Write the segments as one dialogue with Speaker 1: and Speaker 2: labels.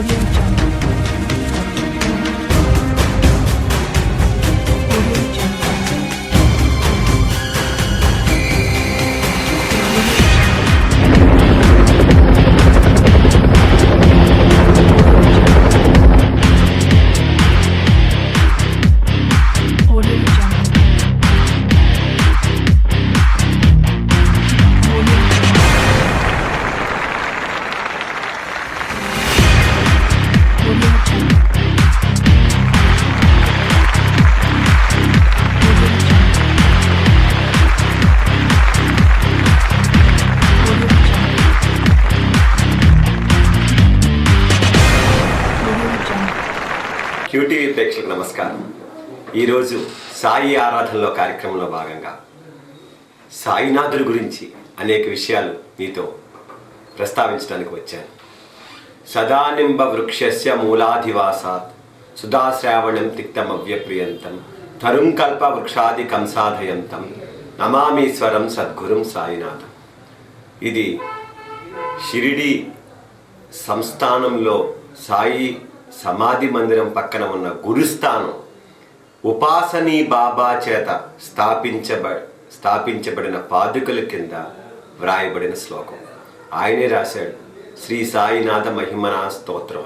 Speaker 1: Oriental.
Speaker 2: QTV ప్రేక్షకులకు నమస్కారం. ఈరోజు సాయి ఆరాధనలో కార్యక్రమంలో భాగంగా సాయినాథుడి గురించి అనేక విషయాలు మీతో ప్రస్తావించడానికి వచ్చాను. సదానింబ వృక్షస్య మూలాధివాసాత్ సుధాశ్రావణం తిక్తమవ్యప్రియంతం తరుంకల్ప వృక్షాది కంసాధయంతం నమామీశ్వరం సద్గురుం సాయినాథం. ఇది షిరిడి సంస్థానంలో సాయి సమాధి మందిరం పక్కన ఉన్న గురుస్థానం ఉపాసనీ బాబా చేత స్థాపించబ స్థాపించబడిన పాదుకల కింద వ్రాయబడిన శ్లోకం. ఆయనే రాశాడు శ్రీ సాయినాథ మహిమనా స్తోత్రం.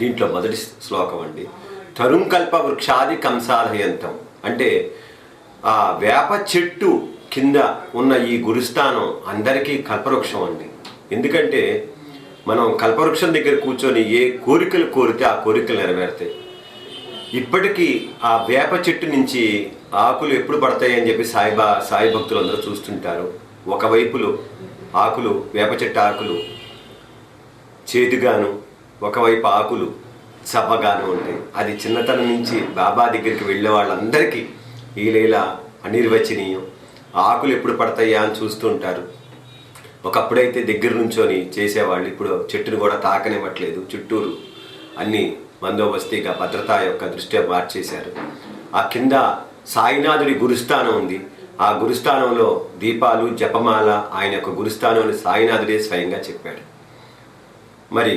Speaker 2: దీంట్లో మొదటి శ్లోకం అండి తరుంకల్ప వృక్షాది కంసాలయంతం. అంటే ఆ వేప చెట్టు కింద ఉన్న ఈ గురుస్థానం అందరికీ కల్పవృక్షం అండి. ఎందుకంటే మనం కల్పవృక్షం దగ్గర కూర్చొని ఏ కోరికలు కోరితే ఆ కోరికలు నెరవేరుతాయి. ఇప్పటికీ ఆ వేప చెట్టు నుంచి ఆకులు ఎప్పుడు పడతాయి అని చెప్పి సాయిబా సాయి భక్తులు అందరూ చూస్తుంటారు. ఒకవైపులో ఆకులు వేప చెట్టు ఆకులు చేదుగాను ఒకవైపు ఆకులు చప్పగాను ఉంటాయి. అది చిన్నతనం నుంచి బాబా దగ్గరికి వెళ్ళే వాళ్ళందరికీ ఈ లీల అనిర్వచనీయం. ఆకులు ఎప్పుడు పడతాయా అని చూస్తూ ఉంటారు. ఒకప్పుడైతే దగ్గర నుంచొని చేసేవాళ్ళు ఇప్పుడు చెట్టును కూడా తాకనివ్వట్లేదు. చుట్టూరు అన్ని బందోబస్తీగా భద్రత యొక్క దృష్ట్యా మార్చేశారు. ఆ కింద సాయినాథుడి గురుస్థానం ఉంది. ఆ గురుస్థానంలో దీపాలు జపమాల ఆయన యొక్క గురుస్థానం సాయినాథుడే స్వయంగా చెప్పాడు. మరి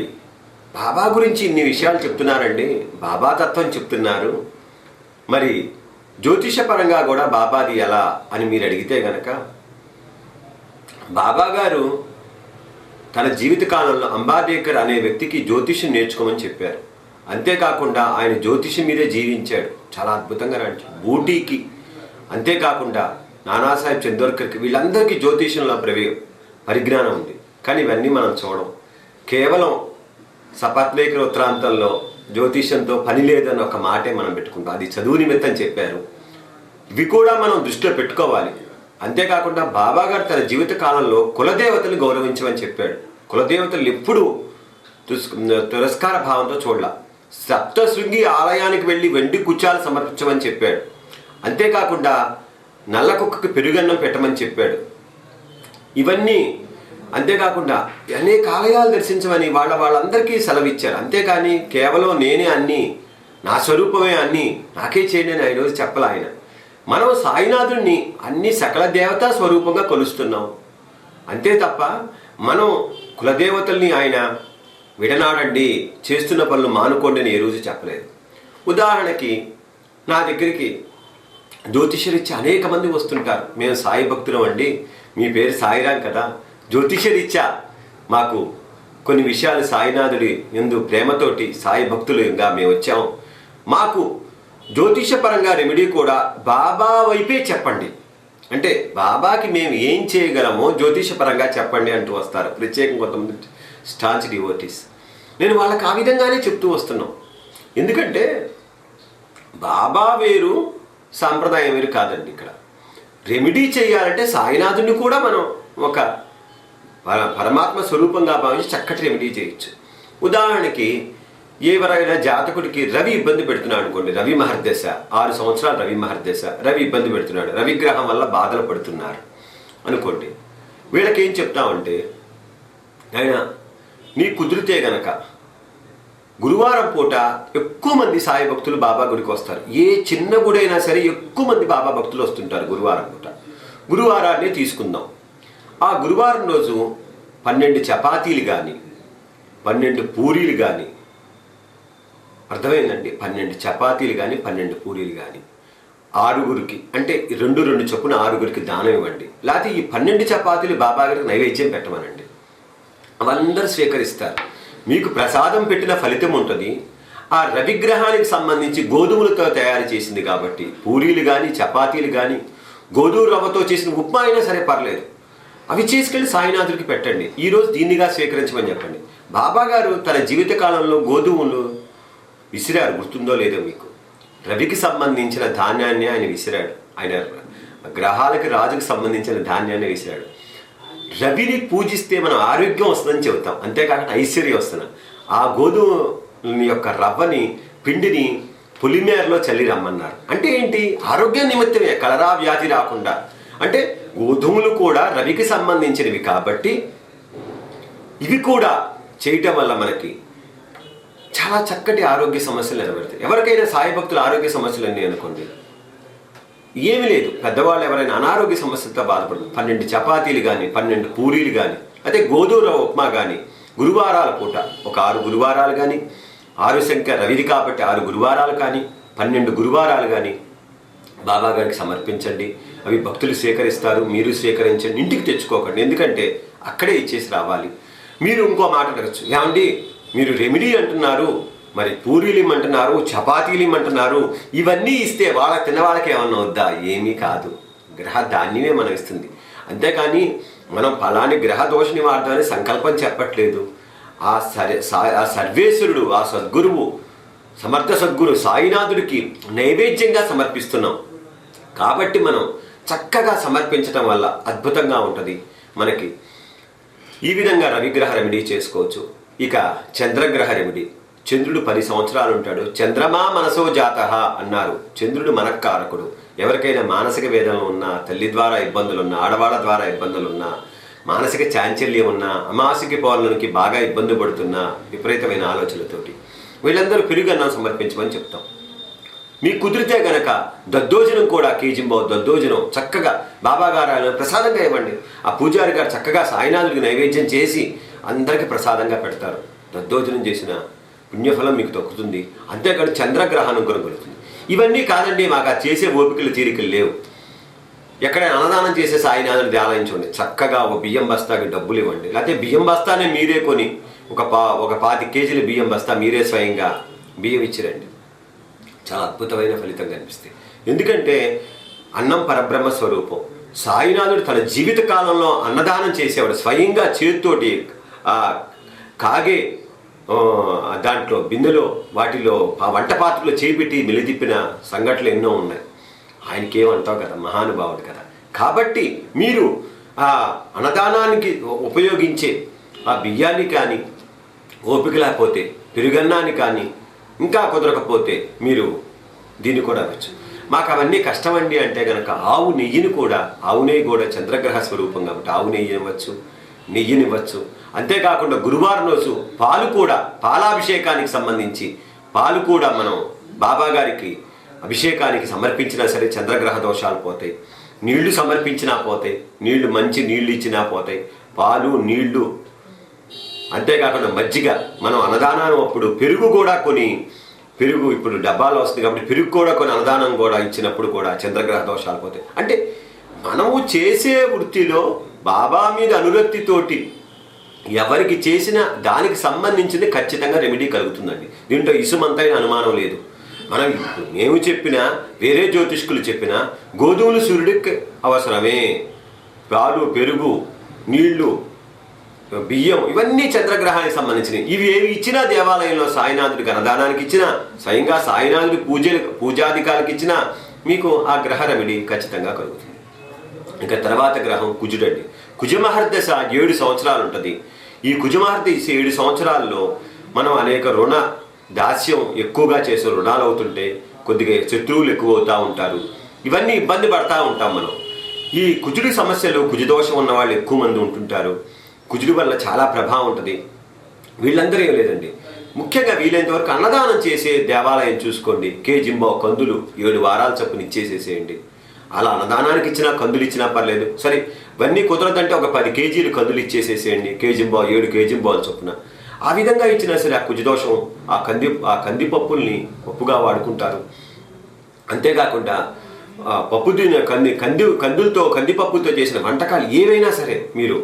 Speaker 2: బాబా గురించి ఇన్ని విషయాలు చెప్తున్నారండి. బాబా తత్వం చెప్తున్నారు. మరి జ్యోతిషపరంగా కూడా బాబాది ఎలా అని మీరు అడిగితే గనక బాబా గారు తన జీవితకాలంలో అంబాదేకర్ అనే వ్యక్తికి జ్యోతిష్యం నేర్చుకోమని చెప్పారు. అంతేకాకుండా ఆయన జ్యోతిష్యం మీదే జీవించాడు. చాలా అద్భుతంగా నడిచాడు బూటీకి అంతేకాకుండా నానాసాహెబ్ చందోర్కర్కి వీళ్ళందరికీ జ్యోతిష్యంలో ప్రవే పరిజ్ఞానం ఉంది. కానీ ఇవన్నీ మనం చూడం. కేవలం సపత్వేకర ఉత్తరాంతంలో జ్యోతిష్యంతో పని లేదని ఒక మాటే మనం పెట్టుకుంటాం. అది చదువు నిమిత్తం చెప్పారు. ఇవి కూడా మనం దృష్టిలో పెట్టుకోవాలి. అంతేకాకుండా బాబాగారు తన జీవిత కాలంలో కులదేవతలు గౌరవించమని చెప్పాడు. కులదేవతలు ఎప్పుడు తిరస్కార భావంతో చూడాల. సప్తశృంగి ఆలయానికి వెళ్ళి వెండి కుచ్చాలు సమర్పించమని చెప్పాడు. అంతేకాకుండా నల్ల కుక్కకి పెరుగన్నం పెట్టమని చెప్పాడు. ఇవన్నీ అంతేకాకుండా అనేక ఆలయాలు దర్శించమని వాళ్ళ వాళ్ళందరికీ సెలవిచ్చారు. అంతేకాని కేవలం నేనే అన్ని నా స్వరూపమే అన్ని నాకే చేయండి అని ఈరోజు చెప్పాలి ఆయన. మనం సాయినాథుడిని అన్ని సకల దేవతా స్వరూపంగా కొలుస్తున్నాం. అంతే తప్ప మనం కులదేవతల్ని ఆయన విడనాడండి చేస్తున్న పనులు మానుకోండి అని ఏ రోజు చెప్పలేదు. ఉదాహరణకి నా దగ్గరికి జ్యోతిషరీత్యా అనేక మంది వస్తుంటారు. మేము సాయి భక్తులం అండి మీ పేరు సాయిరాం కదా. జ్యోతిషరీత్యా మాకు కొన్ని విషయాలు సాయినాథుడి ఎందు ప్రేమతోటి సాయి భక్తులుగా మేము వచ్చాము మాకు జ్యోతిషపరంగా రెమెడీ కూడా బాబా వైపే చెప్పండి. అంటే బాబాకి మేము ఏం చేయగలమో జ్యోతిషపరంగా చెప్పండి అంటూ వస్తారు. ప్రత్యేకం కొంతమంది స్టాంచ్ డివోటీస్. నేను వాళ్ళకి ఆ విధంగానే చెప్తూ వస్తున్నాం. ఎందుకంటే బాబా వేరు సాంప్రదాయం వేరు కాదండి ఇక్కడ. రెమెడీ చేయాలంటే సాయినాథుని కూడా మనం ఒక పర- పరమాత్మ స్వరూపంగా భావించి చక్కటి రెమెడీ చేయొచ్చు. ఉదాహరణకి ఎవరైనా జాతకుడికి రవి ఇబ్బంది పెడుతున్నాడు అనుకోండి రవి మహర్దశ ఆరు సంవత్సరాలు రవి మహర్దశ రవి ఇబ్బంది పెడుతున్నాడు రవి గ్రహం వల్ల బాధలు పడుతున్నారు అనుకోండి. వీళ్ళకి ఏం చెప్తామంటే ఆయన నీ కుదిరితే గనక గురువారం పూట ఎక్కువ మంది సాయి భక్తులు బాబా గుడికి వస్తారు. ఏ చిన్న గుడైనా సరే ఎక్కువ మంది బాబా భక్తులు వస్తుంటారు గురువారం పూట. గురువారాన్ని తీసుకుందాం. ఆ గురువారం రోజు పన్నెండు చపాతీలు కానీ పన్నెండు పూరీలు కానీ అర్థమైందండి? పన్నెండు చపాతీలు కానీ పన్నెండు పూరీలు కానీ ఆరుగురికి అంటే రెండు రెండు చొప్పున ఆరుగురికి దానం ఇవ్వండి. లేకపోతే ఈ పన్నెండు చపాతీలు బాబా గారికి నైవేద్యం పెట్టమనండి. వాళ్ళందరూ స్వీకరిస్తారు. మీకు ప్రసాదం పెట్టిన ఫలితం ఉంటుంది. ఆ రవిగ్రహానికి సంబంధించి గోధుమలతో తయారు చేసింది కాబట్టి పూరీలు కానీ చపాతీలు కానీ గోధుమ రవ్వతో చేసిన ఉప్మా అయినా సరే పర్లేదు. అవి చేసుకెళ్ళి సాయినాథుడికి పెట్టండి. ఈరోజు దీన్నిగా స్వీకరించమని చెప్పండి. బాబా గారు తన జీవితకాలంలో గోధుమలు విసిరారు గుర్తుందో లేదో మీకు. రవికి సంబంధించిన ధాన్యాన్ని ఆయన విసిరాడు. ఆయన గ్రహాలకి రాజుకి సంబంధించిన ధాన్యాన్ని విసిరాడు. రవిని పూజిస్తే మనం ఆరోగ్యం వస్తుందని చెబుతాం. అంతేకాకుండా ఐశ్వర్యం వస్తుంది ఆ గోధుమ యొక్క రవ్వని పిండిని పులిమేరలో చల్లి రమ్మన్నారు. అంటే ఏంటి? ఆరోగ్య నిమిత్తమే కలరా వ్యాధి రాకుండా. అంటే గోధుమలు కూడా రవికి సంబంధించినవి కాబట్టి ఇవి కూడా చేయటం వల్ల మనకి చాలా చక్కటి ఆరోగ్య సమస్యలు నిలబెడతాయి ఎవరికైనా సాయి భక్తుల ఆరోగ్య సమస్యలు అన్నీ అనుకోండి. ఏమీ లేదు. పెద్దవాళ్ళు ఎవరైనా అనారోగ్య సమస్యలతో బాధపడదు పన్నెండు చపాతీలు కానీ పన్నెండు పూరీలు కానీ అదే గోధుమ ఉప్మా కానీ గురువారాల పూట ఒక ఆరు గురువారాలు కానీ ఆరు సంఖ్య రవిది కాబట్టి ఆరు గురువారాలు కానీ పన్నెండు గురువారాలు కానీ బాబా గారికి సమర్పించండి. అవి భక్తులు సేకరిస్తారు మీరు సేకరించండి ఇంటికి తెచ్చుకోకండి. ఎందుకంటే అక్కడే ఇచ్చేసి రావాలి. మీరు ఇంకో మాట అడగచ్చు ఏమండి? మీరు రెమెడీ అంటున్నారు మరి పూరీలు ఇమ్మంటున్నారు చపాతీలు ఇమ్మంటున్నారు ఇవన్నీ ఇస్తే వాళ్ళ తిన్నవాళ్ళకి ఏమన్నా వద్దా? ఏమీ కాదు. గ్రహ ధాన్యమే మనం ఇస్తుంది అంతేకాని మనం ఫలాని గ్రహ దోష నివారణని సంకల్పం చెప్పట్లేదు. ఆ సరే ఆ సర్వేశ్వరుడు ఆ సద్గురువు సమర్థ సద్గురు సాయినాథుడికి నైవేద్యంగా సమర్పిస్తున్నాం. కాబట్టి మనం చక్కగా సమర్పించటం వల్ల అద్భుతంగా ఉంటుంది. మనకి ఈ విధంగా రవిగ్రహ రెమెడీ చేసుకోవచ్చు. ఇక చంద్రగ్రహ రెమెడీ చంద్రుడు పది సంవత్సరాలు ఉంటాడు చంద్రమా మనసో జాత అన్నారు. చంద్రుడు మనక్కారకుడు ఎవరికైనా మానసిక వేదన ఉన్నా తల్లి ద్వారా ఇబ్బందులున్నా ఆడవాళ్ళ ద్వారా ఇబ్బందులు ఉన్నా మానసిక చాంచల్యం ఉన్నా అమాసిక పౌరులకి బాగా ఇబ్బంది పడుతున్నా విపరీతమైన ఆలోచనలతోటి. వీళ్ళందరూ పెరుగన్నం సమర్పించమని చెప్తాం. మీకు కుదిరితే గనక దద్దోజనం కూడా కీజింబో దద్దోజనం. చక్కగా బాబాగారు ప్రసాదంగా ఇవ్వండి. ఆ పూజారి గారు చక్కగా సాయినాథుడికి నైవేద్యం చేసి అందరికీ ప్రసాదంగా పెడతారు. దద్దోజనం చేసిన పుణ్యఫలం మీకు దక్కుతుంది. అంతేకాదు చంద్రగ్రహణం కొనుగొలుతుంది ఇవన్నీ కాదండి మాకు ఆ చేసే ఓపికలు తీరికలు లేవు. ఎక్కడైనా అన్నదానం చేసే సాయినాథుని ధ్యానించండి. చక్కగా ఒక బియ్యం బస్తాకి డబ్బులు ఇవ్వండి. లేకపోతే బియ్యం బస్తానే మీరే కొని ఒక పా ఒక పాతి కేజీల బియ్యం బస్తా మీరే స్వయంగా బియ్యం ఇచ్చిరండి. చాలా అద్భుతమైన ఫలితం కనిపిస్తాయి. ఎందుకంటే అన్నం పరబ్రహ్మ స్వరూపం. సాయినాథుడు తన జీవిత కాలంలో అన్నదానం చేసేవాడు. స్వయంగా చేతితోటి కాగే దాంట్లో బిందెలో వాటిలో ఆ వంట పాత్రలో చేపెట్టి నిలదిప్పిన సంఘటనలు ఎన్నో ఉన్నాయి. ఆయనకేమంటావు కదా మహానుభావుడు కదా కాబట్టి మీరు ఆ అన్నదానానికి ఉపయోగించే ఆ బియ్యాన్ని కానీ ఓపిక లేకపోతే పెరుగన్నాన్ని కానీ ఇంకా కుదరకపోతే మీరు దీన్ని కూడా అవ్వచ్చు. మాకు అవన్నీ కష్టమండి అంటే కనుక ఆవు నెయ్యిని కూడా ఆవు నెయ్యి కూడా చంద్రగ్రహ స్వరూపం కాబట్టి ఆవు నెయ్యి ఇవ్వచ్చు నెయ్యినివ్వచ్చు. అంతేకాకుండా గురువారం రోజు పాలు కూడా పాలాభిషేకానికి సంబంధించి పాలు కూడా మనం బాబా గారికి అభిషేకానికి సమర్పించినా సరే చంద్రగ్రహ దోషాలు పోతాయి. నీళ్ళు సమర్పించినా పోతాయి. నీళ్ళు మంచి నీళ్ళు ఇచ్చినా పోతాయి. పాలు నీళ్ళు అంతేకాకుండా మజ్జిగ మనం అన్నదానం అప్పుడు పెరుగు కూడా కొని పెరుగు ఇప్పుడు డబ్బాలో వస్తుంది కాబట్టి పెరుగు కూడా కొన్ని అన్నదానం కూడా ఇచ్చినప్పుడు కూడా చంద్రగ్రహ దోషాలు పోతాయి. అంటే మనము చేసే వృత్తిలో బాబా మీద అనురక్తితోటి ఎవరికి చేసిన దానికి సంబంధించింది ఖచ్చితంగా రెమెడీ కలుగుతుందండి. దీంట్లో ఇసుమంతైన అనుమానం లేదు. మనం మేము చెప్పినా వేరే జ్యోతిష్కులు చెప్పినా గోధుమలు సూర్యుడికి అవసరమే. పాలు పెరుగు నీళ్ళు బియ్యం ఇవన్నీ చంద్రగ్రహానికి సంబంధించినవి. ఇవి ఏవి ఇచ్చినా దేవాలయంలో సాయినాథుడి గణదానానికి ఇచ్చినా స్వయంగా సాయినాథుడి పూజ పూజాధికారికి ఇచ్చినా మీకు ఆ గ్రహ రెమెడీ ఖచ్చితంగా కలుగుతుంది. ఇంకా తర్వాత గ్రహం కుజుడండి. కుజమహర్దశ ఏడు సంవత్సరాలు ఉంటుంది ఈ కుజమహర్దశ ఏడు సంవత్సరాల్లో మనం అనేక రుణ దాస్యం ఎక్కువగా చేసే రుణాలు అవుతుంటే కొద్దిగా శత్రువులు ఎక్కువ అవుతూ ఉంటారు. ఇవన్నీ ఇబ్బంది పడతా ఉంటాం మనం. ఈ కుజుడి సమస్యలు కుజదోషం ఉన్న వాళ్ళు ఎక్కువ మంది ఉంటుంటారు. కుజుడి వల్ల చాలా ప్రభావం ఉంటుంది. వీళ్ళందరూ ఏం లేదండి. ముఖ్యంగా వీలైనంత వరకు అన్నదానం చేసే దేవాలయం చూసుకోండి. కేజింబో కందులు ఏడు వారాల చొప్పున ఇచ్చేసేసేయండి. అలా అన్నదానానికి ఇచ్చినా కందులు ఇచ్చినా పర్లేదు. సరే ఇవన్నీ కుదరదంటే ఒక పది కేజీలు కందులు ఇచ్చేసేసేయండి. కేజింబో ఏడు కేజింబోల చొప్పున. ఆ విధంగా ఇచ్చినా సరే ఆ కుజదోషం ఆ కంది ఆ కందిపప్పుల్ని పప్పుగా వాడుకుంటారు. అంతేకాకుండా పప్పు తిన కంది కంది కందులతో కందిపప్పుతో చేసిన వంటకాలు ఏవైనా సరే మీరు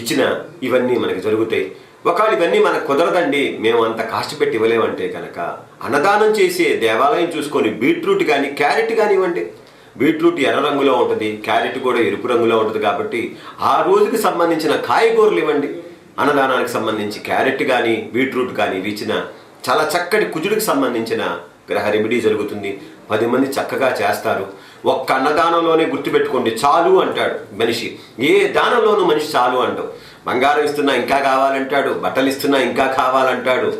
Speaker 2: ఇచ్చిన ఇవన్నీ మనకి జరుగుతాయి. ఒకవేళ ఇవన్నీ మనకు కుదరదండి మేము అంత కాస్ట్ పెట్టి ఇవ్వలేమంటే కనుక అన్నదానం చేసే దేవాలయం చూసుకొని బీట్రూట్ కానీ క్యారెట్ కానీ ఇవ్వండి బీట్రూట్ ఎర్ర రంగులో ఉంటుంది క్యారెట్ కూడా ఎరుపు రంగులో ఉంటుంది కాబట్టి ఆ రోజుకి సంబంధించిన కాయగూరలు ఇవ్వండి. అన్నదానానికి సంబంధించి క్యారెట్ కానీ బీట్రూట్ కానీ ఇవి ఇచ్చిన చాలా చక్కటి కుజుడికి సంబంధించిన గ్రహ రెమెడీ జరుగుతుంది. పది మంది చక్కగా చేస్తారు. ఒక్క అన్నదానంలోనే గుర్తుపెట్టుకోండి చాలు అంటాడు మనిషి. ఏ దానంలోనూ మనిషి చాలు అంటావు బంగారం ఇస్తున్నా ఇంకా కావాలంటాడు బట్టలు ఇస్తున్నా ఇంకా కావాలంటాడు.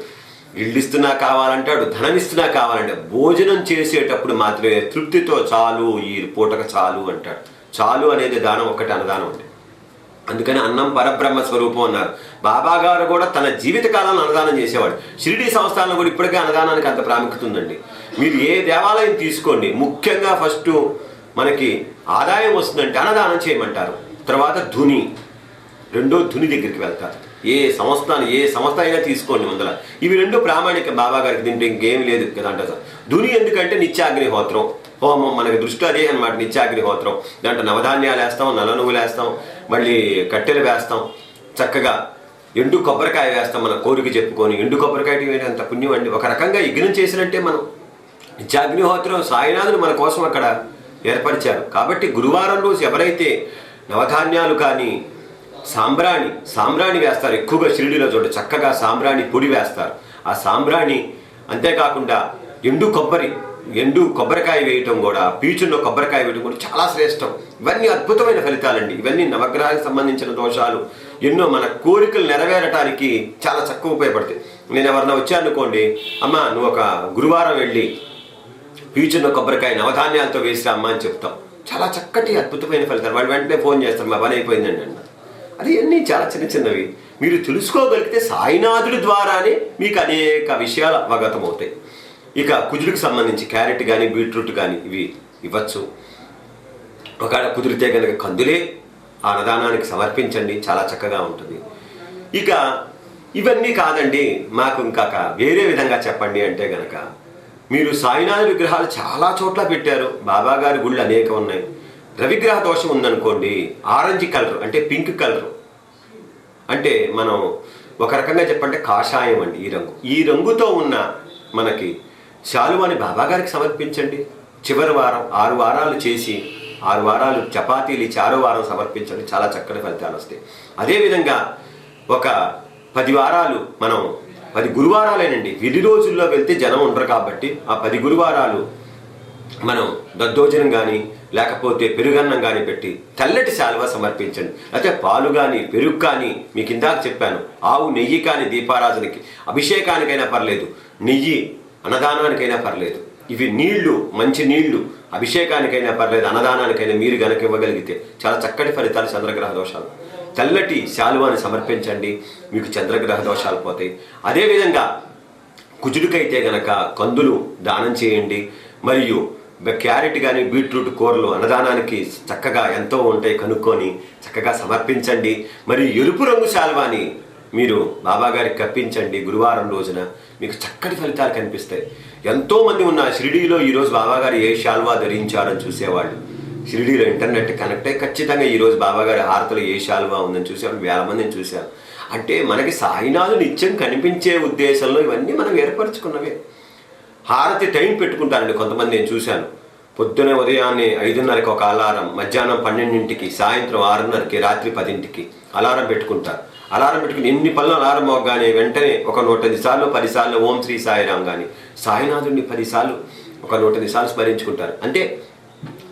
Speaker 2: ఇస్తున్నా కావాలంటాడు ధనం ఇస్తున్నా కావాలంటే భోజనం చేసేటప్పుడు మాత్రమే తృప్తితో చాలు ఈ పూటక చాలు అంటాడు. చాలు అనేది దానం ఒక్కటి అన్నదానం ఉంది అందుకని అన్నం పరబ్రహ్మ స్వరూపం అన్నారు. బాబా గారు కూడా తన జీవిత అన్నదానం చేసేవాడు. షిరిడి సంస్థానంలో కూడా ఇప్పటికే అన్నదానానికి అంత ప్రాముఖ్యత ఉందండి. మీరు ఏ దేవాలయం తీసుకోండి ముఖ్యంగా ఫస్ట్ మనకి ఆదాయం వస్తుందంటే అన్నదానం చేయమంటారు. తర్వాత ధుని రెండో ధుని దగ్గరికి వెళ్తారు. ఏ సంస్థ ఏ సంస్థ అయినా తీసుకోండి ముందర ఇవి రెండు ప్రామాణిక బాబా గారికి దీంట్లో ఇంకేం లేదు కదా అంటారు ధుని ఎందుకంటే నిత్యాగ్నిహోత్రం హోమం మనకి దృష్టి అదే అనమాట నిత్యాగ్నిహోత్రం దాంట్లో నవధాన్యాలు వేస్తాం నల్ల నువ్వులు వేస్తాం మళ్ళీ కట్టెలు వేస్తాం. చక్కగా ఎండు కొబ్బరికాయ వేస్తాం మన కోరిక చెప్పుకొని. ఎండు కొబ్బరికాయ అంత పుణ్యం అండి. ఒక రకంగా యజ్ఞం చేసినట్టే మనం. నిత్యాగ్నిహోత్రం సాయినాథులు మన కోసం అక్కడ ఏర్పరిచారు. కాబట్టి గురువారం రోజు ఎవరైతే నవధాన్యాలు కానీ సాంబ్రాణి సాంబ్రాణి వేస్తారు. ఎక్కువగా షిరిడిలో చూడండి చక్కగా సాంబ్రాణి పొడి వేస్తారు. ఆ సాంబ్రాణి అంతేకాకుండా ఎండు కొబ్బరి ఎండు కొబ్బరికాయ వేయటం కూడా పీచున్న కొబ్బరికాయ వేయడం కూడా చాలా శ్రేష్టం. ఇవన్నీ అద్భుతమైన ఫలితాలండి. ఇవన్నీ నవగ్రహానికి సంబంధించిన దోషాలు ఎన్నో మన కోరికలు నెరవేరటానికి చాలా చక్కగా ఉపయోగపడతాయి. నేను ఎవరన్నా వచ్చానుకోండి అమ్మ నువ్వు ఒక గురువారం వెళ్ళి పీచున్న కొబ్బరికాయ నవధాన్యాలతో వేసి అమ్మ అని చెప్తాం. చాలా చక్కటి అద్భుతమైన ఫలితాలు. వాళ్ళు వెంటనే ఫోన్ చేస్తారు మా పని అయిపోయిందండి అన్న అది అన్నీ చాలా చిన్న చిన్నవి. మీరు తెలుసుకోగలిగితే సాయినాథుడి ద్వారానే మీకు అనేక విషయాలు అవగతమవుతాయి. ఇక కుజుడికి సంబంధించి క్యారెట్ కానీ బీట్రూట్ కానీ ఇవి ఇవ్వచ్చు. ఒకవేళ కుదిరితే కనుక కందులే ఆ అన్నదానానికి సమర్పించండి. చాలా చక్కగా ఉంటుంది. ఇక ఇవన్నీ కాదండి. మాకు ఇంకా వేరే విధంగా చెప్పండి అంటే గనక మీరు సాయినాథ్ విగ్రహాలు చాలా చోట్ల పెట్టారు. బాబా గారి గుళ్ళు అనేక ఉన్నాయి. రవిగ్రహ దోషం ఉందనుకోండి ఆరెంజ్ కలర్ అంటే పింక్ కలర్. అంటే మనం ఒక రకంగా చెప్పంటే కాషాయం అండి ఈ రంగు. ఈ రంగుతో ఉన్న మనకి శాలువాని బాబా గారికి సమర్పించండి. చివరి వారం ఆరు వారాలు చేసి ఆరు వారాలు చపాతీలు ఇచ్చి ఆరో వారం సమర్పించండి. చాలా చక్కటి ఫలితాలు వస్తాయి. అదేవిధంగా ఒక పది వారాలు మనం పది గురువారాలేనండి విధి రోజుల్లో వెళ్తే జనం ఉండరు కాబట్టి ఆ పది గురువారాలు మనం దద్దోజనం కానీ లేకపోతే పెరుగన్నం కానీ పెట్టి తెల్లటి శాలువ సమర్పించండి. అయితే పాలు కానీ పెరుగు కానీ మీకు ఇందాక చెప్పాను. ఆవు నెయ్యి కానీ దీపారాధనకి అభిషేకానికైనా పర్లేదు. నెయ్యి అన్నదానానికైనా పర్లేదు. ఇవి నీళ్ళు మంచి నీళ్ళు. అభిషేకానికైనా పర్లేదు అన్నదానానికైనా మీరు గనక ఇవ్వగలిగితే చాలా చక్కటి ఫలితాలు చంద్రగ్రహ దోషాలు. తెల్లటి శాలువాని సమర్పించండి మీకు చంద్రగ్రహ దోషాలు పోతాయి. అదేవిధంగా కుజుడికైతే గనక కందులు దానం చేయండి మరియు క్యారెట్ కానీ బీట్రూట్ కూరలు అన్నదానానికి చక్కగా ఎంతో ఉంటాయి కనుక్కొని చక్కగా సమర్పించండి. మరియు ఎరుపు రంగు శాల్వాని మీరు బాబాగారికి కప్పించండి గురువారం రోజున. మీకు చక్కటి ఫలితాలు కనిపిస్తాయి. ఎంతో మంది ఉన్న షిరిడీలో ఈరోజు బాబాగారు ఏ శాల్వా ధరించారని చూసేవాళ్ళు. షిరిడీలో ఇంటర్నెట్ కనెక్ట్ అయ్యి ఖచ్చితంగా ఈరోజు బాబాగారి హారతలో ఏ శాల్వా ఉందని చూసాం. వేల మందిని చూసాం. అంటే మనకి సాయినాథు నిత్యం కనిపించే ఉద్దేశంలో ఇవన్నీ మనం ఏర్పరచుకున్నవే. హారతి టైం పెట్టుకుంటారండి కొంతమంది నేను చూశాను. పొద్దునే ఉదయాన్నే ఐదున్నరకి ఒక అలారం మధ్యాహ్నం పన్నెండింటికి సాయంత్రం ఆరున్నరకి రాత్రి పదింటికి అలారం పెట్టుకుంటారు. అలారం పెట్టుకుని ఎన్ని పనులు అలారం అవ్వగానే వెంటనే ఒక నూట సార్లు పదిసార్లు ఓం శ్రీ సాయిరాం కానీ సాయినాథుడిని పదిసార్లు ఒక నూట సార్లు స్మరించుకుంటారు. అంటే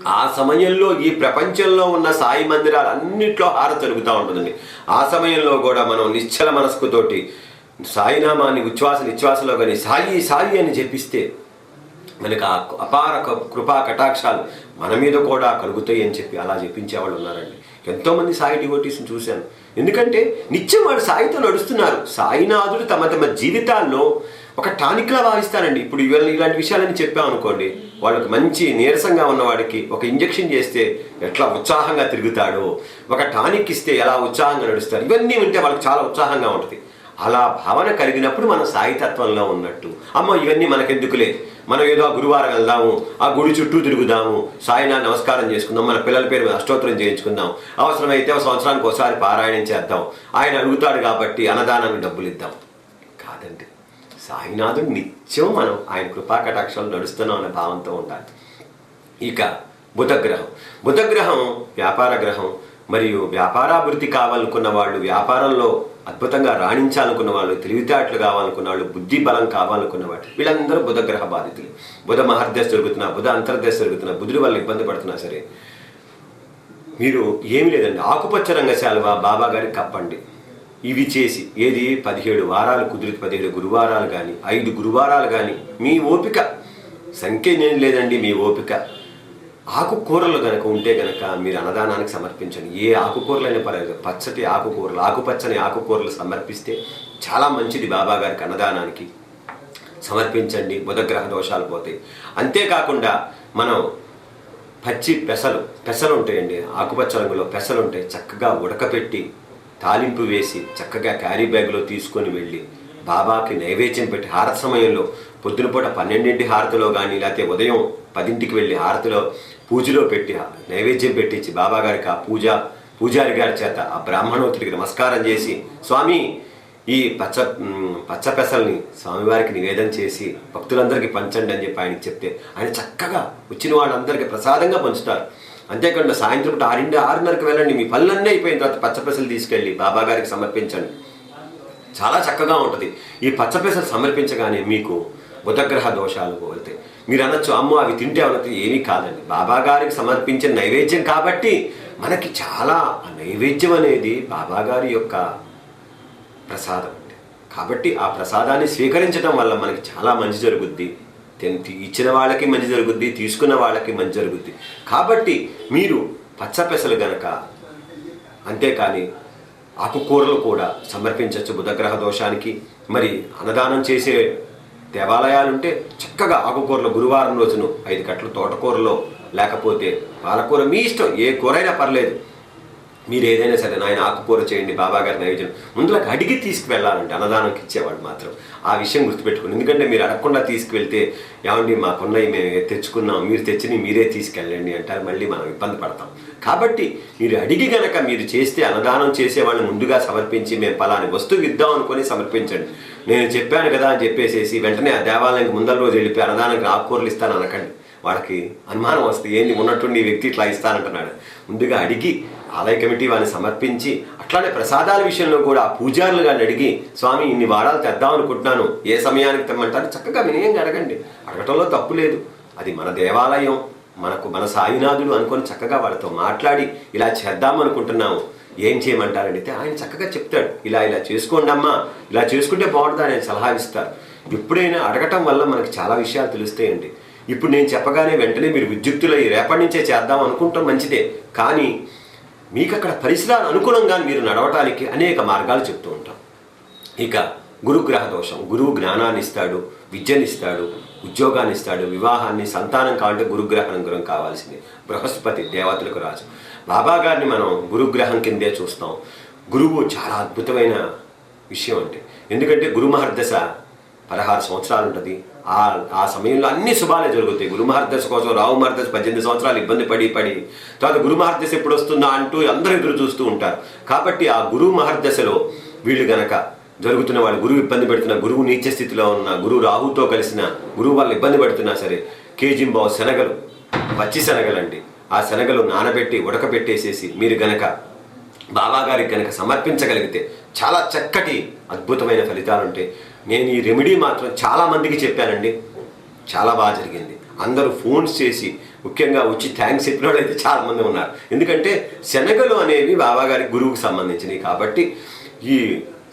Speaker 2: ఆ సమయంలో ఈ ప్రపంచంలో ఉన్న సాయి మందిరాలు అన్నింటిలో హార జరుగుతూ ఉంటుందండి. ఆ సమయంలో కూడా మనం నిశ్చల మనస్కుతోటి సాయినామాన్ని ఉచ్ఛ్వాస నిశ్వాసలో కానీ సాయి సాయి అని చెప్పిస్తే మనకు ఆ అపార క- కృపా కటాక్షాలు మన మీద కూడా కలుగుతాయి అని చెప్పి అలా చెప్పించే వాళ్ళు ఉన్నారండి. ఎంతోమంది సాయి డివోటీస్ని చూశాను. ఎందుకంటే నిత్యం వాడు సాయితో నడుస్తున్నారు. సాయినాథుడు తమ తమ జీవితాల్లో ఒక టానిక్లా భావిస్తారండి. ఇప్పుడు ఇవాళ ఇలాంటి విషయాలని చెప్పాం అనుకోండి వాళ్ళకి మంచి నీరసంగా ఉన్నవాడికి ఒక ఇంజెక్షన్ చేస్తే ఎట్లా ఉత్సాహంగా తిరుగుతాడో? ఒక టానిక్ ఇస్తే ఎలా ఉత్సాహంగా నడుస్తారు? ఇవన్నీ ఉంటే వాళ్ళకి చాలా ఉత్సాహంగా ఉంటుంది. అలా భావన కలిగినప్పుడు మనం సాయితత్వంలో ఉన్నట్టు. అమ్మ ఇవన్నీ మనకెందుకులే? మనం ఏదో ఆ గురువారం వెళ్దాము ఆ గుడి చుట్టూ తిరుగుదాము సాయినా నమస్కారం చేసుకుందాం మన పిల్లల పేరు అష్టోత్తరం చేయించుకుందాం అవసరమైతే సంవత్సరానికి ఒకసారి పారాయణం చేద్దాం ఆయన అడుగుతాడు కాబట్టి అన్నదానానికి డబ్బులు ఇద్దాం. కాదండి సాయినాథుడు నిత్యం మనం ఆయన కృపాకటాక్షాలు నడుస్తున్నాం అనే భావంతో ఉండాలి. ఇక బుధగ్రహం. బుధగ్రహం వ్యాపార గ్రహం. మరియు వ్యాపారాభివృద్ధి కావాలనుకున్న వాళ్ళు వ్యాపారంలో అద్భుతంగా రాణించాలనుకున్న వాళ్ళు తెలివితేటలు కావాలనుకున్న వాళ్ళు బుద్ధి బలం కావాలనుకున్న వాళ్ళు వీళ్ళందరూ బుధగ్రహ బాధితులు. బుధ మహర్దశ జరుగుతున్నా బుధ అంతర్దశ జరుగుతున్నా బుధుడి వల్ల ఇబ్బంది పడుతున్నా సరే మీరు ఏమి లేదండి. ఆకుపచ్చ రంగ బాబా గారికి కప్పండి. ఇవి చేసి ఏది? పదిహేడు వారాలు కుదిరి పదిహేడు గురువారాలు కానీ ఐదు గురువారాలు కానీ మీ ఓపిక. సంఖ్య నేను లేదండి మీ ఓపిక. ఆకుకూరలు కనుక ఉంటే కనుక మీరు అన్నదానానికి సమర్పించండి. ఏ ఆకుకూరలైనా పర్లేదు పచ్చటి ఆకుకూరలు ఆకుపచ్చని ఆకుకూరలు సమర్పిస్తే చాలా మంచిది బాబా గారికి అన్నదానానికి. సమర్పించండి. బుధగ్రహ దోషాలు పోతాయి. అంతేకాకుండా మనం పచ్చి పెసలు పెసలు ఉంటాయండి. ఆకుపచ్చ రంగులో పెసలు ఉంటాయి. చక్కగా ఉడకపెట్టి తాలింపు వేసి చక్కగా క్యారీ బ్యాగ్లో తీసుకొని వెళ్ళి బాబాకి నైవేద్యం పెట్టి హారతి సమయంలో పొద్దున పూట పన్నెండింటి హారతిలో కానీ లేకపోతే ఉదయం పదింటికి వెళ్ళి హారతిలో పూజలో పెట్టి నైవేద్యం పెట్టించి బాబా గారికి ఆ పూజ పూజారి గారి చేత ఆ బ్రాహ్మణోత్తుడికి నమస్కారం చేసి స్వామి ఈ పచ్చ పచ్చ పెసల్ని స్వామివారికి నివేదన చేసి భక్తులందరికీ పంచండి అని చెప్పి ఆయనకి చెప్తే ఆయన చక్కగా వచ్చిన వాళ్ళందరికీ ప్రసాదంగా పంచుతారు. అంతేకాకుండా సాయంత్రం పూట ఆరింటి ఆరున్నరకు వెళ్ళండి మీ పనులన్నీ అయిపోయిన తర్వాత పచ్చపెసలు తీసుకెళ్ళి బాబా గారికి సమర్పించండి. చాలా చక్కగా ఉంటుంది. ఈ పచ్చపెసలు సమర్పించగానే మీకు బుధగ్రహ దోషాలు పోలితే మీరు అనొచ్చు అమ్మో అవి తింటే అనొచ్చు ఏమీ కాదండి. బాబా గారికి సమర్పించిన నైవేద్యం కాబట్టి మనకి చాలా ఆ నైవేద్యం అనేది బాబా గారి యొక్క ప్రసాదం అండి. కాబట్టి ఆ ప్రసాదాన్ని స్వీకరించడం వల్ల మనకి చాలా మంచి జరుగుద్ది. ఇచ్చిన వాళ్ళకి మంచి జరుగుద్ది తీసుకున్న వాళ్ళకి మంచి జరుగుద్ది. కాబట్టి మీరు పచ్చపెసలు గనక అంతేకాని ఆకుకూరలు కూడా సమర్పించవచ్చు బుధగ్రహ దోషానికి. మరి అన్నదానం చేసే దేవాలయాలుంటే చక్కగా ఆకుకూరలు గురువారం రోజును ఐదు కట్టలు తోటకూరలో లేకపోతే పాలకూర మీ ఇష్టం ఏ కూరైనా పర్లేదు. మీరు ఏదైనా సరే నాయన ఆకుకూర చేయండి బాబా గారి నైవేద్యం. ముందులకు అడిగి తీసుకువెళ్ళాలంటే అన్నదానంకి ఇచ్చేవాడు మాత్రం. ఆ విషయం గుర్తుపెట్టుకోండి. ఎందుకంటే మీరు అడగకుండా తీసుకువెళ్తే ఏమండి మాకున్నవి మేము తెచ్చుకున్నాం మీరు తెచ్చిని మీరే తీసుకెళ్ళండి అంటారు. మళ్ళీ మనం ఇబ్బంది పడతాం. కాబట్టి మీరు అడిగి గనక మీరు చేస్తే అన్నదానం చేసేవాళ్ళని ముందుగా సమర్పించి మేము ఫలాని వస్తువు ఇద్దాం అనుకొని సమర్పించండి. నేను చెప్పాను కదా అని చెప్పేసేసి వెంటనే ఆ దేవాలయానికి ముందర రోజు వెళ్ళిపోయి అన్నదానానికి ఆకుకూరలు ఇస్తాను అనకండి. వాళ్ళకి అనుమానం వస్తుంది ఏంది ఉన్నట్టుండి ఈ వ్యక్తి ఇట్లా ఇస్తానంటున్నాడు. ముందుగా అడిగి ఆలయ కమిటీ వారిని సమర్పించి అట్లానే ప్రసాదాల విషయంలో కూడా పూజారులు గారిని అడిగి స్వామి ఇన్ని వారాలు తెద్దాం అనుకుంటున్నాను. ఏ సమయానికి తెమ్మంటారు? చక్కగా వినయంగా అడగండి. అడగటంలో తప్పు లేదు. అది మన దేవాలయం మనకు మన సాయినాథుడు అనుకొని చక్కగా వాళ్ళతో మాట్లాడి ఇలా చేద్దాం అనుకుంటున్నాము. ఏం చేయమంటారని అయితే ఆయన చక్కగా చెప్తాడు. ఇలా ఇలా చేసుకోండి అమ్మా ఇలా చేసుకుంటే బాగుంటుంది ఆయన సలహా ఇస్తారు. ఎప్పుడైనా అడగటం వల్ల మనకు చాలా విషయాలు తెలుస్తాయండి. ఇప్పుడు నేను చెప్పగానే వెంటనే మీరు విద్యుక్తులయ్యి రేపటి నుంచే చేద్దాం అనుకుంటాం మంచిదే. కానీ మీకు అక్కడ పరిసరాలు అనుగుణంగా మీరు నడవటానికి అనేక మార్గాలు చెప్తూ ఉంటాం. ఇక గురుగ్రహ దోషం. గురువు జ్ఞానాన్ని ఇస్తాడు విద్యని ఇస్తాడు ఉద్యోగాన్ని ఇస్తాడు వివాహాన్ని సంతానం కావాలంటే గురుగ్రహ అనుగ్రహం కావాల్సింది. బృహస్పతి దేవతలకు రాజు. బాబా గారిని మనం గురుగ్రహం కిందే చూస్తాం. గురువు చాలా అద్భుతమైన విషయం అంటే. ఎందుకంటే గురు మహర్దశ పదహారు సంవత్సరాలు ఉంటుంది. ఆ ఆ సమయంలో అన్ని శుభాలే జరుగుతాయి. గురు మహర్దశ కోసం రావు మహర్దశ పద్దెనిమిది సంవత్సరాలు ఇబ్బంది పడి పడి. తర్వాత గురు మహర్దశ ఎప్పుడు వస్తుందా అంటూ అందరూ ఎదురు చూస్తూ ఉంటారు. కాబట్టి ఆ గురు మహర్దశలో వీళ్ళు గనక జరుగుతున్న వాళ్ళు గురువు ఇబ్బంది పెడుతున్న గురువు నీచ స్థితిలో ఉన్న గురువు రాహుతో కలిసిన గురువు వాళ్ళు ఇబ్బంది పెడుతున్నా సరే కేజింబావు శనగలు పచ్చి శనగలండి. ఆ శనగలు నానబెట్టి ఉడకబెట్టేసేసి మీరు గనక బాబాగారికి కనుక సమర్పించగలిగితే చాలా చక్కటి అద్భుతమైన ఫలితాలు ఉంటాయి నేను ఈ రెమెడీ మాత్రం చాలా మందికి చెప్పానండి. చాలా బాగా జరిగింది. అందరూ ఫోన్స్ చేసి ముఖ్యంగా వచ్చి థ్యాంక్స్ చెప్పిన వాళ్ళు అయితే చాలా మంది ఉన్నారు. ఎందుకంటే శనగలు అనేవి బాబాగారి గురువుకు సంబంధించినవి కాబట్టి ఈ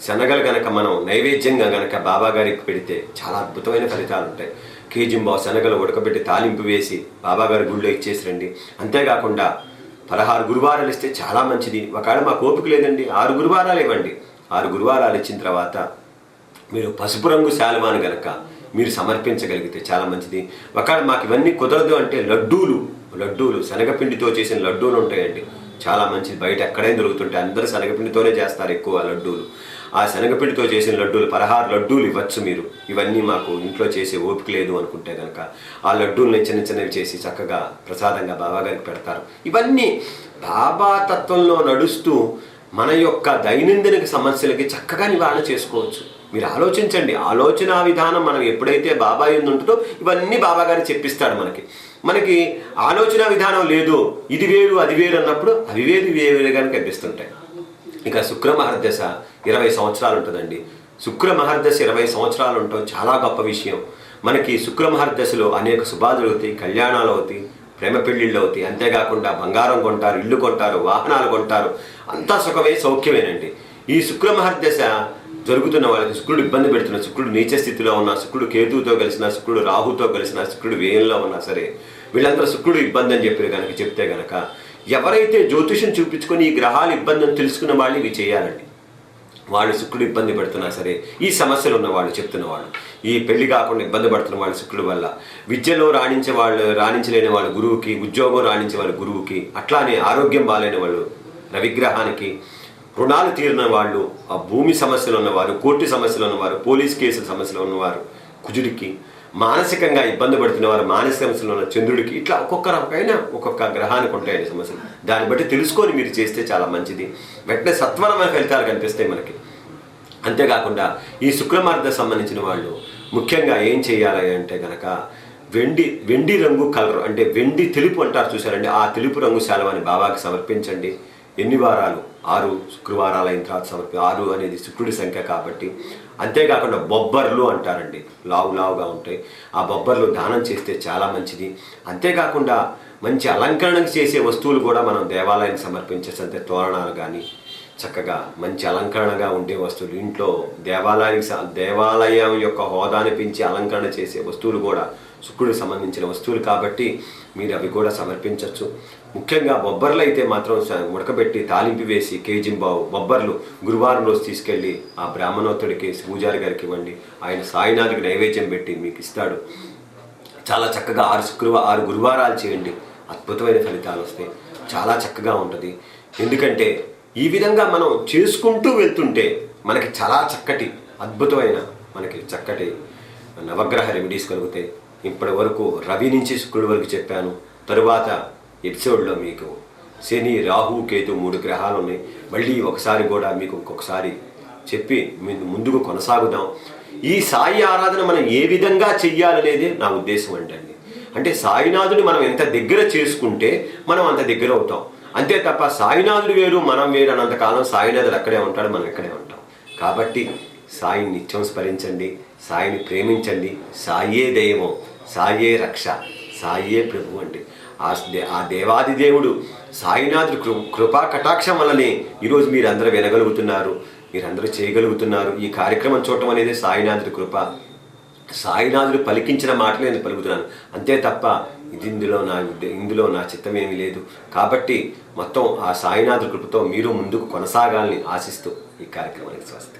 Speaker 2: శనగలు గనక మనం నైవేద్యంగా గనక బాబాగారికి పెడితే చాలా అద్భుతమైన ఫలితాలు ఉంటాయి కేజింబావు శనగలు ఉడకబెట్టి తాలింపు వేసి బాబాగారి గుళ్ళో ఇచ్చేసి రండి అంతేకాకుండా పదహారు గురువారాలు ఇస్తే చాలా మంచిది. ఒకవేళ మాకు ఓపిక లేదండి ఆరు గురువారాలు ఇవ్వండి. ఆరు గురువారాలు ఇచ్చిన తర్వాత మీరు పసుపు రంగు శాలువాను గనక మీరు సమర్పించగలిగితే చాలా మంచిది. ఒకవేళ మాకు ఇవన్నీ కుదరదు అంటే లడ్డూలు లడ్డూలు శనగపిండితో చేసిన లడ్డూలు ఉంటాయండి. చాలా మంచిది. బయట ఎక్కడైనా దొరుకుతుంటాయి. అందరూ శనగపిండితోనే చేస్తారు ఎక్కువ లడ్డూలు. ఆ శనగపిండితో చేసిన లడ్డూలు పదహారు లడ్డూలు ఇవ్వచ్చు మీరు. ఇవన్నీ మాకు ఇంట్లో చేసే ఓపిక లేదు అనుకుంటే కనుక ఆ లడ్డూల్ని చిన్న చిన్నవి చేసి చక్కగా ప్రసాదంగా బాబాగారికి పెడతారు. ఇవన్నీ బాబా తత్వంలో నడుస్తూ మన యొక్క దైనందిన సమస్యలకి చక్కగా నివారణ చేసుకోవచ్చు. మీరు ఆలోచించండి. ఆలోచన విధానం మనం ఎప్పుడైతే బాబా ఎందు ఉంటుందో ఇవన్నీ బాబా గారు చెప్పిస్తాడు మనకి. మనకి ఆలోచన విధానం లేదు. ఇది వేరు అది వేరు అన్నప్పుడు అవి వేరు ఇవి వేరుగానే కనిపిస్తుంటాయి. ఇక శుక్ర మహర్దశ ఇరవై సంవత్సరాలు ఉంటుందండి. శుక్ర మహర్దశ ఇరవై సంవత్సరాలు ఉండటం చాలా గొప్ప విషయం. మనకి శుక్ర మహర్దశలో అనేక శుభాదులు అవుతాయి కళ్యాణాలు అవుతాయి ప్రేమ పెళ్ళిళ్ళు అవుతాయి. అంతేకాకుండా బంగారం కొంటారు ఇల్లు కొంటారు వాహనాలు కొంటారు. అంతా సుఖమే సౌఖ్యమేనండి. ఈ శుక్ర మహర్దశ జరుగుతున్న వాళ్ళకి శుక్రుడు ఇబ్బంది పెడుతున్న శుక్రుడు నీచ స్థితిలో ఉన్న శుక్రుడు కేతువుతో కలిసిన శుక్రుడు రాహుతో కలిసిన శుక్రుడు వేయంలో ఉన్నా సరే వీళ్ళందరూ శుక్రుడు ఇబ్బంది అని చెప్పి కనుక చెప్తే గనక ఎవరైతే జ్యోతిషం చూపించుకొని ఈ గ్రహాలు ఇబ్బంది అని తెలుసుకున్న వాళ్ళు ఇవి చేయాలండి. వాళ్ళు శుక్రుడు ఇబ్బంది పెడుతున్నా సరే ఈ సమస్యలు ఉన్న వాళ్ళు చెప్తున్న వాళ్ళు ఈ పెళ్ళి కాకుండా ఇబ్బంది పడుతున్న వాళ్ళు శుక్రుడు వల్ల విద్యలో రాణించే వాళ్ళు రాణించలేని వాళ్ళ గురువుకి ఉద్యోగం రాణించే వాళ్ళ గురువుకి అట్లానే ఆరోగ్యం బాగాలేని వాళ్ళు రవిగ్రహానికి రుణాలు తీరిన వాళ్ళు ఆ భూమి సమస్యలు ఉన్నవారు కోర్టు సమస్యలు ఉన్నవారు పోలీస్ కేసుల సమస్యలు ఉన్నవారు కుజుడికి మానసికంగా ఇబ్బంది పడుతున్న వారు మానసిక సమస్యలు ఉన్న చంద్రుడికి ఇట్లా ఒక్కొక్క రకమైన ఒక్కొక్క గ్రహానికి ఉంటాయండి సమస్యలు. దాన్ని బట్టి తెలుసుకొని మీరు చేస్తే చాలా మంచిది. వెంటనే సత్వరమైన ఫలితాలు కనిపిస్తాయి మనకి. అంతేకాకుండా ఈ శుక్రమార్గ సంబంధించిన వాళ్ళు ముఖ్యంగా ఏం చేయాలి అంటే కనుక వెండి వెండి రంగు కలర్ అంటే వెండి తెలుపు అంటారు చూసారండి ఆ తెలుపు రంగు శాలవాన్ని బాబాకి సమర్పించండి. ఎన్ని వారాలు? ఆరు శుక్రవారాలు అయిన తర్వాత సమర్పి ఆరు అనేది శుక్రుడి సంఖ్య కాబట్టి అంతేకాకుండా బొబ్బర్లు అంటారండి. లావు లావుగా ఉంటాయి. ఆ బొబ్బర్లు దానం చేస్తే చాలా మంచిది. అంతేకాకుండా మంచి అలంకరణ చేసే వస్తువులు కూడా మనం దేవాలయానికి సమర్పించేసి అంటే తోరణాలు కానీ చక్కగా మంచి అలంకరణగా ఉండే వస్తువులు. ఇంట్లో దేవాలయానికి దేవాలయం యొక్క హోదాని పెంచి అలంకరణ చేసే వస్తువులు కూడా శుక్రుడికి సంబంధించిన వస్తువులు కాబట్టి మీరు అవి కూడా సమర్పించవచ్చు ముఖ్యంగా బొబ్బర్లు అయితే మాత్రం ఉడకబెట్టి తాలింపు వేసి కేజింబావు బొబ్బర్లు గురువారం రోజు తీసుకెళ్ళి ఆ బ్రాహ్మణోత్తుడికి పూజారి గారికి ఇవ్వండి. ఆయన సాయినాథుడికి నైవేద్యం పెట్టి మీకు ఇస్తాడు. చాలా చక్కగా ఆరు శుక్రవారం ఆరు గురువారాలు చేయండి. అద్భుతమైన ఫలితాలు వస్తాయి. చాలా చక్కగా ఉంటుంది. ఎందుకంటే ఈ విధంగా మనం చేసుకుంటూ వెళ్తుంటే మనకి చాలా చక్కటి అద్భుతమైన మనకి చక్కటి నవగ్రహ రెమెడీస్ కలుగుతాయి. ఇప్పటి వరకు రవి నుంచి శుక్రుడి వరకు చెప్పాను. తరువాత ఎపిసోడ్లో మీకు శని రాహు కేతు మూడు గ్రహాలు ఉన్నాయి. మళ్ళీ ఒకసారి కూడా మీకు ఇంకొకసారి చెప్పి మేము ముందుకు కొనసాగుదాం. ఈ సాయి ఆరాధన మనం ఏ విధంగా చెయ్యాలనేది నా ఉద్దేశం అంటండి అంటే సాయినాథుని మనం ఎంత దగ్గర చేసుకుంటే మనం అంత దగ్గర అవుతాం. అంతే తప్ప సాయినాథుడు వేరు మనం వేరు అన్నంతకాలం సాయినాథుడు అక్కడే ఉంటాడు మనం ఇక్కడే ఉంటాం. కాబట్టి సాయిని నిత్యం స్మరించండి సాయిని ప్రేమించండి సాయే దైవం సాయే రక్ష సాయే ప్రభు అండి. ఆ ఆ దేవాది దేవుడు సాయినాథుడు కృ కృపా కటాక్షం వల్లనే ఈరోజు మీరందరూ వినగలుగుతున్నారు మీరందరూ చేయగలుగుతున్నారు. ఈ కార్యక్రమం చూడటం అనేది సాయినాథుడి కృప. సాయినాథుడు పలికించిన మాటలే నేను పలుకుతున్నాను. అంతే తప్ప ఇది ఇందులో నా ఉద్దే- ఇందులో నా చిత్తమేమీ లేదు. కాబట్టి మొత్తం ఆ సాయినాథుడి కృపతో మీరు ముందుకు కొనసాగాలని ఆశిస్తూ ఈ కార్యక్రమానికి స్వస్తి